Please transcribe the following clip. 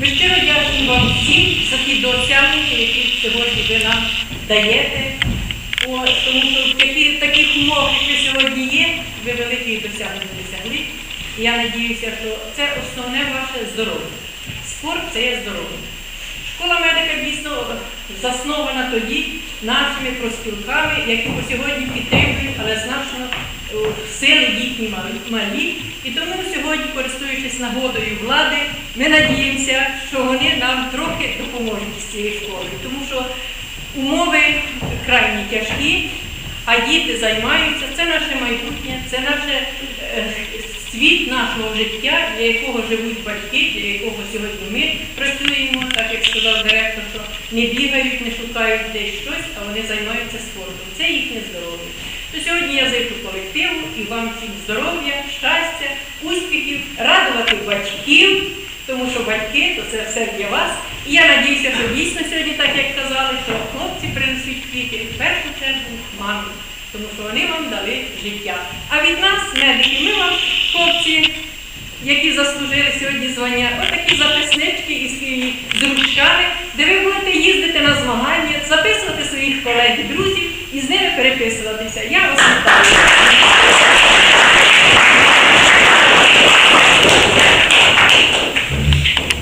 Ми щиро дякуємо вам всім за ті досягнення, які сьогодні ви нам даєте. О, тому що в такі, таких умовах, як ви сьогодні є, ви великих досягнень досягли. І я надіюся, що це основне ваше здоров'я. Спорт це є здоров'я. Школа медика дійсно заснована тоді нашими проспілками, які по сьогодні підтримують, але значно е, сили їхні малі. І тому сьогодні, користуючись нагодою влади, ми надіємося, що вони нам трохи допоможуть з цією школою, тому що умови крайні тяжкі, а діти займаються, це наше майбутнє, це наше е, світ нашого життя, для якого живуть батьки, для якого сьогодні ми працюємо, так як сказав директор, що не бігають, не шукають десь щось, а вони займаються спортом. Це їхнє здоров'я. То сьогодні я зайду колективу і вам всім здоров'я, щастя, тому що батьки то це все для вас. І я надіюся, що дійсно сьогодні, так як казали, що хлопці принесуть квіти в першу чергу мамі, тому що вони вам дали життя. А від нас, медиків, ми вам, хлопці, які заслужили сьогодні звання, отакі записнички із Києві зручали, де ви будете їздити на змагання, записувати своїх колег і друзів і з ними переписуватися. Я вас вітаю.